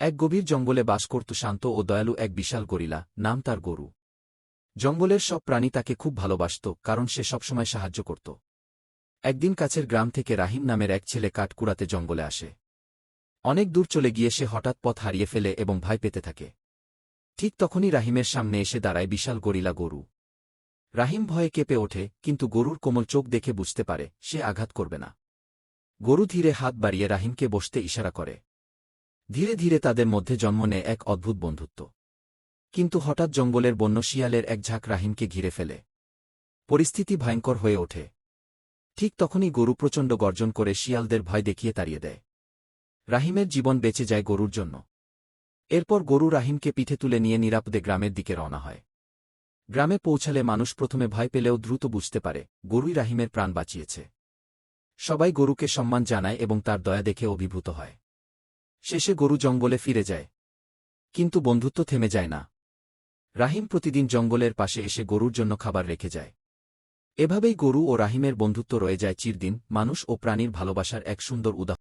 এক গভীর জঙ্গলে বাস করত শান্ত ও দয়ালু এক বিশাল গরিলা, নাম তার গরু। জঙ্গলের সব প্রাণী তাকে খুব ভালোবাসত, কারণ সে সবসময় সাহায্য করত। একদিন কাছের গ্রাম থেকে রাহিম নামের এক ছেলে কাঠ কুড়াতে জঙ্গলে আসে। অনেক দূর চলে গিয়ে সে হঠাৎ পথ হারিয়ে ফেলে এবং ভয় পেতে থাকে। ঠিক তখনই রাহিমের সামনে এসে দাঁড়ায় বিশাল গরিলা গরু। রাহিম ভয়ে কেঁপে ওঠে, কিন্তু গরুর কোমল চোখ দেখে বুঝতে পারে, সে আঘাত করবে না। গরু ধীরে হাত বাড়িয়ে রাহিমকে বসতে ইশারা করে। ধীরে ধীরে তাদের মধ্যে জন্ম নেয় এক অদ্ভুত বন্ধুত্ব। কিন্তু হঠাৎ জঙ্গলের বন্য শিয়ালের এক ঝাঁক রাহিমকে ঘিরে ফেলে। পরিস্থিতি ভয়ঙ্কর হয়ে ওঠে। ঠিক তখনই গরু প্রচণ্ড গর্জন করে শিয়ালদের ভয় দেখিয়ে তাড়িয়ে দেয়। রাহিমের জীবন বেঁচে যায় গরুর জন্য। এরপর গরু রাহিমকে পিঠে তুলে নিয়ে নিরাপদে গ্রামের দিকে রওনা হয়। গ্রামে পৌঁছালে মানুষ প্রথমে ভয় পেলেও দ্রুত বুঝতে পারে, গরুই রাহিমের প্রাণ বাঁচিয়েছে। সবাই গরুকে সম্মান জানায় এবং তার দয়া দেখে অভিভূত হয়। শেষে গরু জঙ্গলে ফিরে যায়। কিন্তু বন্ধুত্ব থেমে যায় না। রাহিম প্রতিদিন জঙ্গলের পাশে এসে গরুর জন্য খাবার রেখে যায়। এভাবেই গরু ও রাহিমের বন্ধুত্ব রয়ে যায় চিরদিন, মানুষ ও প্রাণীর ভালোবাসার এক সুন্দর উদাহরণ।